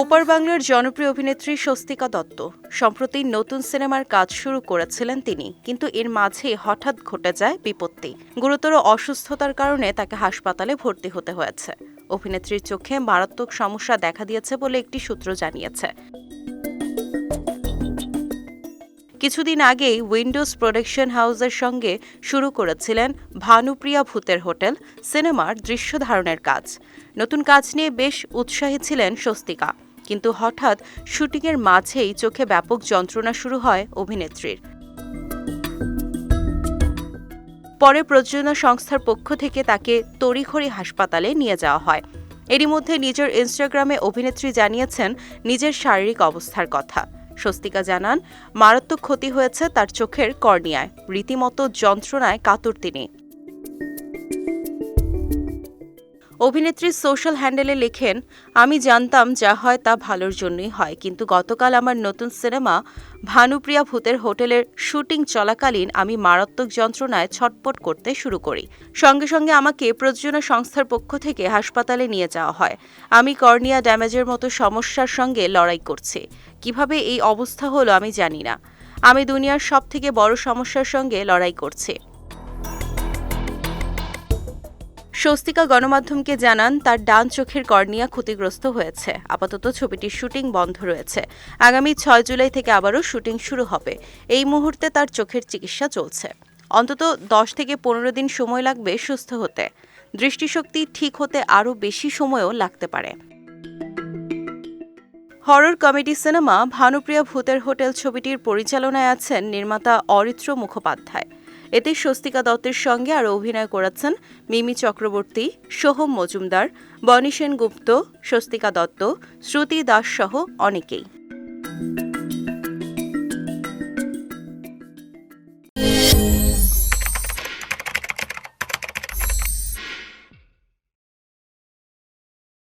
ওপার বাংলার জনপ্রিয় অভিনেত্রী স্বস্তিকা দত্ত। সম্প্রতি নতুন সিনেমার কাজ শুরু করেছিলেন তিনি, কিন্তু এর মাঝে হঠাৎ ঘটে যায় বিপত্তি। গুরুতর অসুস্থতার কারণে তাকে হাসপাতালে ভর্তি হতে হয়েছে। অভিনেত্রীর চোখে মারাত্মক সমস্যা দেখা দিয়েছে বলে একটি সূত্র জানিয়েছে। কিছুদিন আগেই উইন্ডোজ প্রোডাকশন হাউসের সঙ্গে শুরু করেছিলেন ভানুপ্রিয়া ভূতের হোটেল, সিনেমার দৃশ্য ধারণের কাজ। নতুন কাজ নিয়ে বেশ উৎসাহী ছিলেন স্বস্তিকা। কিন্তু হঠাৎ শুটিংয়ের মাঝেই চোখে ব্যাপক যন্ত্রণা শুরু হয় অভিনেত্রীর। পরে প্রযোজনা সংস্থার পক্ষ থেকে তাকে তড়িঘড়ি হাসপাতালে নিয়ে যাওয়া হয়। এরই মধ্যে নিজের ইনস্টাগ্রামে অভিনেত্রী জানিয়েছেন, নিজের শারীরিক অবস্থার কথা। স্বস্তিকা জানান, মারাত্মক ক্ষতি হয়েছে তার চোখের কর্নিয়ায়। রীতিমতো যন্ত্রণায় কাতর তিনি। অভিনেত্রী সোশ্যাল হ্যান্ডেলে লেখেন, আমি জানতাম যা হয় তা ভালোর জন্যই হয়, কিন্তু গতকাল আমার নতুন সিনেমা ভানুপ্রিয়া ভূতের হোটেলের শুটিং চলাকালীন আমি মারাত্মক যন্ত্রণায় ছটপট করতে শুরু করি। সঙ্গে সঙ্গে আমাকে প্রযোজনা সংস্থার পক্ষ থেকে হাসপাতালে নিয়ে যাওয়া হয়। আমি কর্নিয়া ড্যামেজের মতো সমস্যার সঙ্গে লড়াই করছি। কীভাবে এই অবস্থা হলো আমি জানি না। আমি দুনিয়ার সব থেকে বড় সমস্যার সঙ্গে লড়াই করছি। স্বস্তিকা গণমাধ্যমকে জানান, তার ডান চোখের কর্নিয়া ক্ষতিগ্রস্ত হয়েছে। আপাতত ছবিটির শুটিং বন্ধ রয়েছে। আগামী ছয় জুলাই থেকে আবারও শুটিং শুরু হবে। এই মুহূর্তে তার চোখের চিকিৎসা চলছে। অন্তত দশ থেকে পনেরো দিন সময় লাগবে সুস্থ হতে। দৃষ্টিশক্তি ঠিক হতে আরও বেশি সময়ও লাগতে পারে। হরর কমেডি সিনেমা ভানুপ্রিয়া ভূতের হোটেল ছবিটির পরিচালনায় আছেন নির্মাতা অরিত্র মুখোপাধ্যায়। এতে স্বস্তিকা দত্তের সঙ্গে আরও অভিনয় করেছেন মিমি চক্রবর্তী, সোহম মজুমদার, বনি গুপ্ত স্বস্তিকা দত্ত, শ্রুতি দাস সহ অনেকেই।